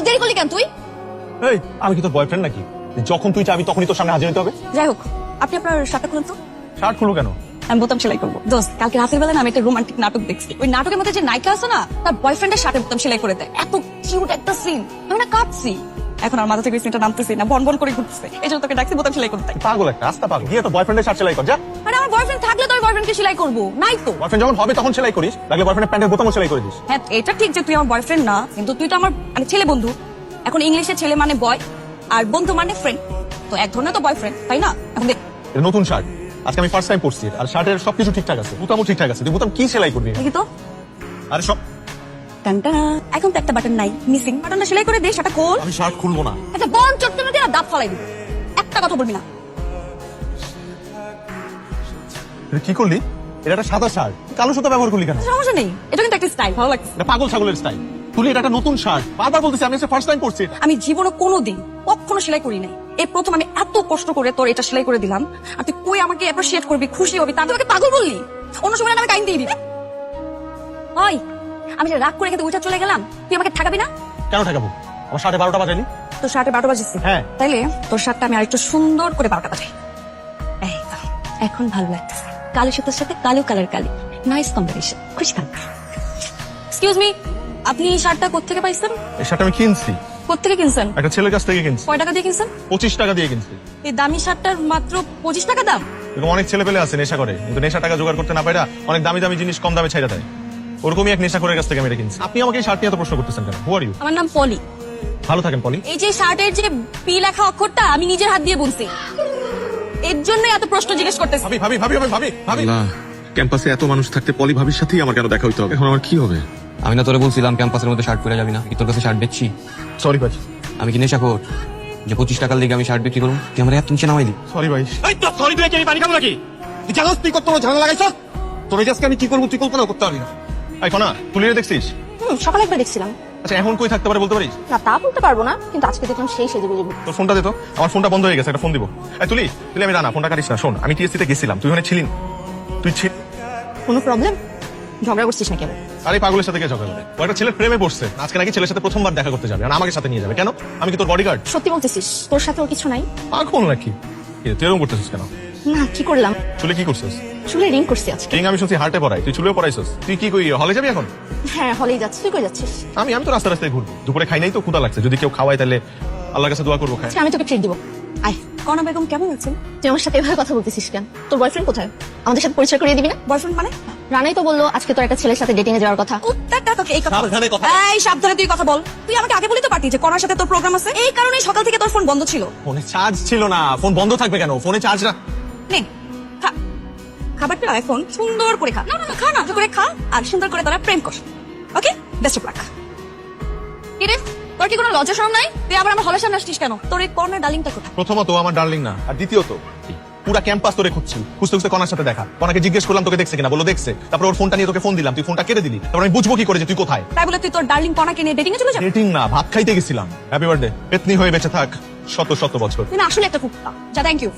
এত দেরি করলি কেন তুই? এই আমি কি তোর বয়ফ্রেন্ড নাকি? যখন তুই চাবি তখনই তোর সামনে হাজির হতে হবে। যাই হোক আপনি আপনার শার্টটা খুলুন তো। শার্ট খুলো কেন? আমি বোতাম সেলাই করব। দোস্ত কালকে রাতের বেলা আমি একটা রোমান্টিক নাটক দেখছি। ওই নাটকের মধ্যে যে নায়িকা আছে না তার বয়ফ্রেন্ডের সাথে বোতাম সেলাই করে দেয়। এত কিউট একটা সিন আমি না কাঁদছি। এখন আর মাথা থেকে সিনটা নামতেছি না বন বন করে ঘুরতেছে। এই জন্য তোকে ডাকছি বোতাম সেলাই করতে পাগল একটা আস্তা পাগল। গিয়ে তো বয়ফ্রেন্ডের শার্ট সেলাই কর যা। আরে আমার বয়ফ্রেন্ড থাকলে তো আমি বয়ফ্রেন্ডকে সেলাই করব। নাই তো। বয়ফ্রেন্ড যখন হবে তখন সেলাই করিস। লাগলে বয়ফ্রেন্ডের প্যান্টের বোতামও সেলাই করে দিস। হ্যাঁ এটা ঠিক যে তুই আমার বয়ফ্রেন্ড না কিন্তু তুই তো আমার মানে ছেলে বন্ধু। এখন ইংলিশে ছেলে মানে বয় আর বন্ধু মানে ফ্রেন্ড তো এক ধরনের তো বয়ফ্রেন্ড তাই না? এখন দেখ। এটা নতুন শার্ট। আজকে আমি ফার্স্ট টাইম পরছি আর শার্টের সবকিছু ঠিকঠাক আছে। বোতামও ঠিকঠাক আছে। তুই বোতাম কি সেলাই করবি? দেখি তো। আরে সব এখন তো একটা বাটন নাই। মিসিং বাটনটা সেলাই করে দে সেটা খোল। আমি শার্ট খুলবো না। আচ্ছা বন না দাঁত ফালাই দিবি একটা কথা বলবি না। কি করলি? এটা একটা সাদা শার্ট। কালো সুতা ব্যবহার করলি কেন? সমস্যা নেই। এটা কিন্তু একটা স্টাইল ভালো লাগছে এটা পাগল ছাগলের স্টাইল তুই এটা একটা নতুন শার্ট। বারবার বলতেছি আমি ফার্স্ট টাইম এটা। আমি জীবনে কোনোদিন কখনো সেলাই করি নাই। এই প্রথম আমি এত কষ্ট করে তোর এটা সেলাই করে দিলাম। আর তুই কই আমাকে অ্যাপ্রিসিয়েট করবি খুশি হবি তা পাগল বললি? অন্য সময় আমি টাইম দিয়ে দিবি। আমি যে রাগ করে কিন্তু উঠে চলে গেলাম তুই আমাকে ঠাকাবি না? কেন ঠাকাবো? আমার সাড়ে বারোটা বাজাইলি তোর শার্টে বারোটা বাজিয়েছি হ্যাঁ। তাইলে তোর শার্টটা আমি আরেকটু সুন্দর করে বারোটা বাজাই। এই তো, এখন ভালো লাগতেছে। কালো সুতোর সাথে কালো কালার কালি। নাইস কম্বিনেশন খুশি থাক। এক্সকিউজ মি আপনি এই শার্টটা কোথেকে পাইছেন? এই শার্ট আমি কিনছি। কোথেকে কিনছেন? একটা ছেলের কাছ থেকে কিনছি। কয় টাকা দিয়ে কিনছেন? পঁচিশ টাকা দিয়ে কিনছি। এই দামি শার্টটার মাত্র পঁচিশ টাকা দাম? এরকম অনেক ছেলে পেলে আছে নেশা করে। কিন্তু নেশা টাকা জোগাড় করতে না পারে অনেক দামি দামি জিনিস কম দামে ছাইড়া দেয়। ওরকমই এক নেশা করে কাছ থেকে আমি এটা কিনছি। আপনি আমাকে এই শার্ট নিয়ে এত প্রশ্ন করতেছেন কেন? হু আর ইউ আমার নাম পলি। ভালো থাকেন পলি। এই যে শার্টের যে পি লেখা অক্ষরটা আমি নিজের হাত দিয়ে বুনছি। এর জন্য এত প্রশ্ন জিজ্ঞেস করতেছি। ভাবি ভাবি ভাবি ভাবি ভাবি ভাবি। আল্লাহ ক্যাম্পাসে এত মানুষ থাকতে পলি ভাবির সাথেই আমার কেন দেখা হইতে হবে? এখন আমার কি হবে? আমি না তোরে বলছিলাম ক্যাম্পাসের মধ্যে শার্ট পরে যাবি না। কি তোর কাছে শার্ট বেচছি? সরি ভাই। আমি কি নেশা কর যে পঁচিশ টাকার লিগে আমি শার্ট বিক্রি করব তুই আমার এত নিচে নামাই দি সরি ভাই। এই তো সরি তুই কি আমি পানি খাব নাকি? তুই জানোস তুই কত ঝামেলা লাগাইছস? তোর আজকে আমি কি করব তুই কল্পনা করতে পারবি না। এই কোনা তুলে দেখছিস? সকালে একবার দেখছিলাম। আচ্ছা এখন কই থাকতে পারে বলতে পারিস? না তা বলতে পারব না কিন্তু আজকে দেখলাম সেই সেজে গুজে। তোর ফোনটা দে তো আমার ফোনটা বন্ধ হয়ে গেছে একটা ফোন দিব। এই তুলি তুলি আমি রানা ফোনটা কাটিস না শোন আমি টিএসসি তে গেছিলাম তুই ওখানে ছিলি না। তুই ছিল কোনো প্রবলেম ঝগড়া করছিস না কেন? আরে পাগলের সাথে কে ঝগড়া করে? ও একটা ছেলের প্রেমে পড়ছে আজকে নাকি ছেলের সাথে প্রথমবার দেখা করতে যাবে আর আমাকে সাথে নিয়ে যাবে। কেন? আমি কি তোর বডিগার্ড সত্যি বলতেছিস তোর সাথে ওর কিছু নাই? পাগল নাকি? রে, তুই এরকম করতেছিস কেন? না কি করলাম? চুলে কি করছিস? চুলে রিং করছি আজকে। কিং আমি শুনছি হার্টে পড়াই তুই চুলেও পড়াইছিস। তুই কি কই হলে যাবি এখন? হ্যাঁ হলেই যাচ্ছি। তুই কই যাচ্ছিস? আমি আমি তো রাস্তা রাস্তায় ঘুরবো দুপুরে খাই নাই তো ক্ষুদা লাগছে। যদি কেউ খাওয়াই তাহলে আল্লাহর কাছে দোয়া করব খাই আমি তোকে ট্রিট দিব। আয় কনা বেগম কেমন আছেন? তুই আমার সাথে এভাবে কথা বলতেছিস কেন? তোর বয়ফ্রেন্ড কোথায়? আমাদের সাথে পরিচয় করিয়ে দিবি না? বয়ফ্রেন্ড মানে? রানাই তো বলল আজকে তোর একটা ছেলের সাথে ডেটিং এ যাওয়ার কথা। কুত্তাটা তোকে এই কথা। সাবধানে কথা এই সাবধানে তুই কথা বল। তুই আমাকে আগে বলি তো পারতি যে কনার সাথে তোর প্রোগ্রাম আছে। এই কারণে সকাল থেকে তোর ফোন বন্ধ ছিল। ফোনে চার্জ ছিল না। ফোন বন্ধ থাকবে কেন? ফোনে চার্জ না নে খা। খাবারটা এখন সুন্দর করে খা। না খা না করে খা। আর সুন্দর করে তোরা প্রেম কর। ওকে বেস্ট অফ লাক কিরে তোর কি কোনো লজ্জা শরম নাই? তুই আবার আমার হলের সামনে আসছিস কেন? তোর এই কর্নার ডালিংটা কোথায়? প্রথমত আমার ডার্লিং না আর দ্বিতীয়ত পুরা ক্যাম্পাস তোরে খুঁজছি। খুঁজতে খুঁজতে কনার সাথে দেখা। কনাকে জিজ্ঞেস করলাম তোকে দেখছে কিনা? বলো দেখছে। তারপর ওর ফোনটা নিয়ে তোকে ফোন দিলাম। তুই ফোনটা কেটে দিলি। তারপর আমি বুঝব কি করে যে তুই কোথায়। তাই বলে তুই তোর ডার্লিং কনাকে নিয়ে ডেটিং এ চলে যাবি? ডেটিং না ভাত খাইতে গেছিলাম। হ্যাপি বার্থডে পেতনি হয়ে বেঁচে থাক শত শত বছর। না আসলে একটা কুত্তা। যা থ্যাংক ইউ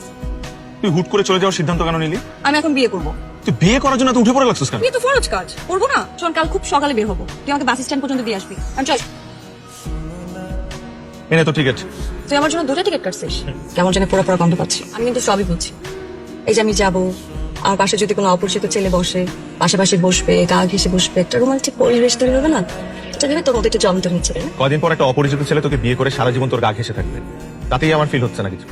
তুই হুট করে চলে যাওয়ার সিদ্ধান্ত কেন নিলি? আমি এখন বিয়ে করব। তুই বিয়ে করার জন্য তুই উঠে পড়ে লাগছিস কেন? বিয়ে তো ফরজ কাজ। করব না। শোন কাল খুব সকালে বের হব। তুই আমাকে বাস স্ট্যান্ড পর্যন্ত দিয়ে আসবি। আমি চল। এনে তো টিকিট তুই আমার জন্য দুটো টিকিট কাটছিস? কেমন জানি পুরো পুরো গন্ধ পাচ্ছি। আমি কিন্তু সবই বুঝছি। এই যে আমি যাব আর পাশে যদি কোনো অপরিচিত ছেলে বসে পাশাপাশি বসবে গা ঘেসে বসবে একটা রোমান্টিক পরিবেশ তৈরি হবে না? এটা ভেবে তোর মধ্যে একটু জমটা নিচ্ছে কদিন পর একটা অপরিচিত ছেলে তোকে বিয়ে করে সারা জীবন তোর গা ঘেসে থাকবে। তাতেই আমার ফিল হচ্ছে না কিছু।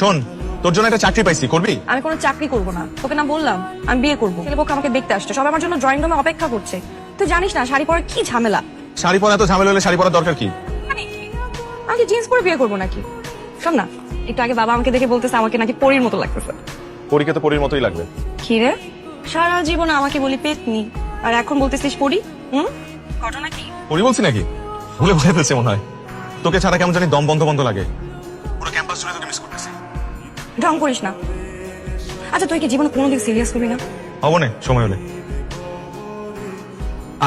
শোন তোর জন্য একটা চাকরি পাইছি করবি? আমি কোনো চাকরি করব না। তোকে না বললাম আমি বিয়ে করব। ছেলেপক্ষ আমাকে দেখতে আসছে সবাই আমার জন্য ড্রয়িং রুমে অপেক্ষা করছে। তুই জানিস না শাড়ি পরার কি ঝামেলা? শাড়ি পরা এত ঝামেলা হলে শাড়ি পরার দরকার কি? মানে আমি কি জিন্স পরে বিয়ে করব নাকি? শোন না একটু আগে বাবা আমাকে দেখে বলতেছে আমাকে নাকি পরীর মতো লাগতেছে। পরীকে তো পরীর মতোই লাগবে। কি রে? সারা জীবন আমাকে বলি পেতনি আর এখন বলতেছিস পরি হুম? ঘটনা কি? পরি বলছি নাকি? ভুলে ভুলে ফেলছে মনে হয়। তোকে ছাড়া কেমন জানি দম বন্ধ বন্ধ লাগে। পুরো ক্যাম্পাস জুড়ে তোকে মিস করতেছি। ঢং করিস না। আচ্ছা তুই কি জীবনে কোনোদিন সিরিয়াস করবি না? হব না সময় হলে।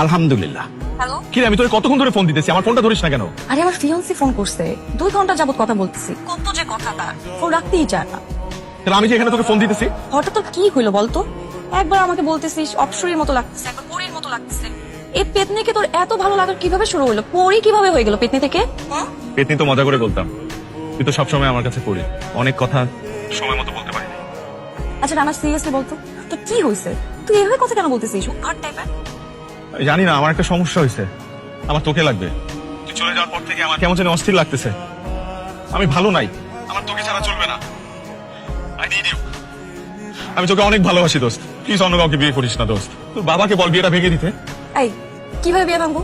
আলহামদুলিল্লাহ। হ্যালো? কি রে আমি তোর কতক্ষণ ধরে ফোন দিতেছি? আমার ফোনটা ধরিস না কেন? আরে আমার ফিয়ন্সি ফোন করছে। দুই ঘণ্টা যাবত কথা বলতেছি। কত যে কথা তার। ফোন রাখতেই চায় না। তাহলে আমি যে এখানে তোকে ফোন দিতেছি? হঠাৎ তোর কি হইল বলতো? একবার আমাকে বলতেছিস অপসরীর মতো লাগতেছে একবার পরীর মতো লাগতেছে। এই পেতনিকে তোর এত ভালো লাগার কীভাবে শুরু হলো পরি কীভাবে হয়ে গেল পেতনি থেকে? পেতনি তো মজা করে বলতাম। তুই তো সবসময় আমার কাছে পড়ি। অনেক কথা আচ্ছা রানা সিরিয়াসলি বলতো তো। কি হয়েছে তুই এভাবে কথা কেন বলতেছিস? আর টাইপের আমি জানি না আমার একটা সমস্যা হয়েছে আমার তোকে লাগবে। তুই চলে যাওয়ার পর থেকে আমার কেমন যেন অস্থির লাগতেছে। আমি ভালো নাই। আমার তোকে ছাড়া চলবে না। I need you. আমি তোকে অনেক ভালোবাসি দোস্ত। প্লিজ অন্য কাউকে বিয়ে করিস না দোস্ত। তোর বাবাকে বল বিয়েটা ভেঙে দিতে। এই কীভাবে বিয়ে ভাঙবো?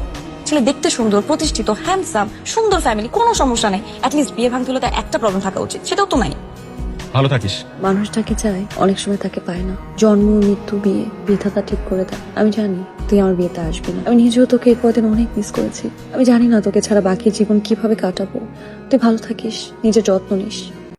ছেলে দেখতে সুন্দর প্রতিষ্ঠিত হ্যান্ডসাম সুন্দর ফ্যামিলি কোনো সমস্যা নেই। অ্যাটলিস্ট বিয়ে ভাঙতে হলে তার একটা প্রবলেম থাকা উচিত সেটাও তো নাই। ভালো থাকিস। মানুষ তাকে চায়, অনেক সময় তাকে পায় না। জন্ম, মৃত্যু, বিয়ে বিধাতা ঠিক করে দেয়। আমি জানি তুই আমার বিয়েতে আসবি না। আমি নিজেও তোকে এই কদিন অনেক মিস করেছি। আমি জানি না তোকে ছাড়া বাকি জীবন কীভাবে কাটাবো। তুই ভালো থাকিস, নিজের যত্ন নিস।